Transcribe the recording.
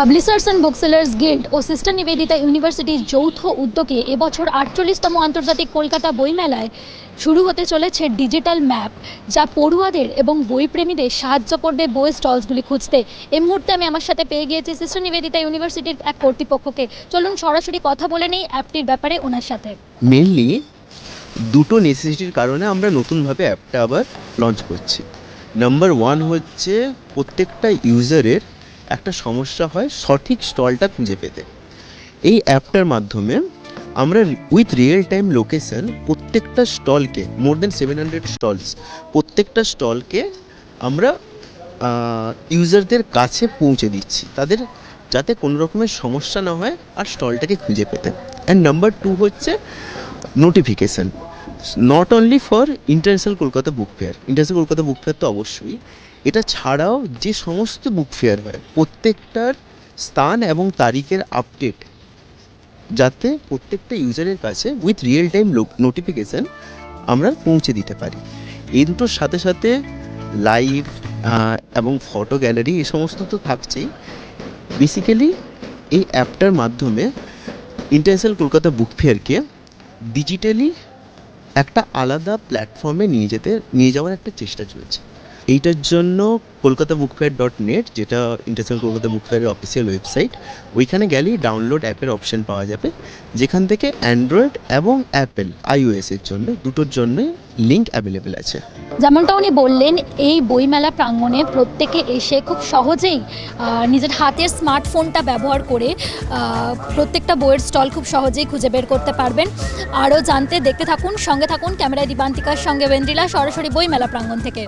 Publishers and booksellers guild ও sister Nivedita ইউনিভার্সিটির যৌথ উদ্যোগে এবছর আটচল্লিশতম আন্তর্জাতিক কলকাতা বইমেলায় শুরু হতে চলেছে ডিজিটাল ম্যাপ, যা পড়ুয়াদের এবং বইপ্রেমীদের সাহায্য করবে বই স্টলসগুলি খুঁজতে। এই মুহূর্তে আমি আমার সাথে পেয়ে গিয়েছি সিস্টার নিবেদিতা ইউনিভার্সিটির এক কর্তৃপক্ষকে। চলুন সরাসরি কথা বলে নেই অ্যাপটির ব্যাপারে ওনার সাথে। মেনলি দুটো নেসেসিটির কারণে আমরা নতুনভাবে অ্যাপটা আবার লঞ্চ করছি। নাম্বার ওয়ান হচ্ছে প্রত্যেকটা ইউজারের একটা সমস্যা হয় সঠিক স্টলটা খুঁজে পেতে। এই অ্যাপটার মাধ্যমে আমরা উইথ রিয়েল টাইম লোকেশন প্রত্যেকটা স্টলকে more than seven hundred stalls প্রত্যেকটা স্টলকে আমরা ইউজারদের কাছে পৌঁছে দিচ্ছি। তাদের যাতে কোনো রকমের সমস্যা না হয় আর স্টলটাকে খুঁজে পেতে। অ্যান্ড নাম্বার টু হচ্ছে notification not only for international Kolkata book fair international Kolkata book fair তো অবশ্যই এটা ছাড়াও যে সমস্ত বুক ফেয়ার হয়, প্রত্যেকটার স্থান এবং তারিখের আপডেট যাতে প্রত্যেকটা ইউজারের কাছে উইথ রিয়েল টাইম নোটিফিকেশান আমরা পৌঁছে দিতে পারি। এই দুটোর সাথে সাথে লাইভ এবং ফটো গ্যালারি এই সমস্ত তো থাকছেই। বেসিক্যালি এই অ্যাপটার মাধ্যমে ইন্টারন্যাশনাল কলকাতা বুক ফেয়ারকে ডিজিটালি একটা আলাদা প্ল্যাটফর্মে নিয়ে যেতে, নিয়ে যাওয়ার একটা চেষ্টা চলছে। এইটার জন্য Kolkata book fair dot net যেটা ইন্টারন্যাশনাল কলকাতা বুক ফেয়ারের অফিসিয়াল ওয়েবসাইট ওইখানে গেলেই ডাউনলোড অ্যাপের অপশন পাওয়া যাবে। যেখান থেকে অ্যান্ড্রয়েড এবং অ্যাপেল আইওএস এর জন্য, দুটোর জন্য লিঙ্ক অ্যাভেলেবেল আছে। যেমনটা উনি বললেন, এই বইমেলা প্রাঙ্গণে প্রত্যেকে এসে খুব সহজেই নিজের হাতের স্মার্টফোনটা ব্যবহার করে প্রত্যেকটা বইয়ের স্টল খুব সহজেই খুঁজে বের করতে পারবেন। আরও জানতে দেখতে থাকুন, সঙ্গে থাকুন ক্যামেরায় দিবান্তিকার সঙ্গে বেন্দ্রিলা সরাসরি বইমেলা প্রাঙ্গণ থেকে।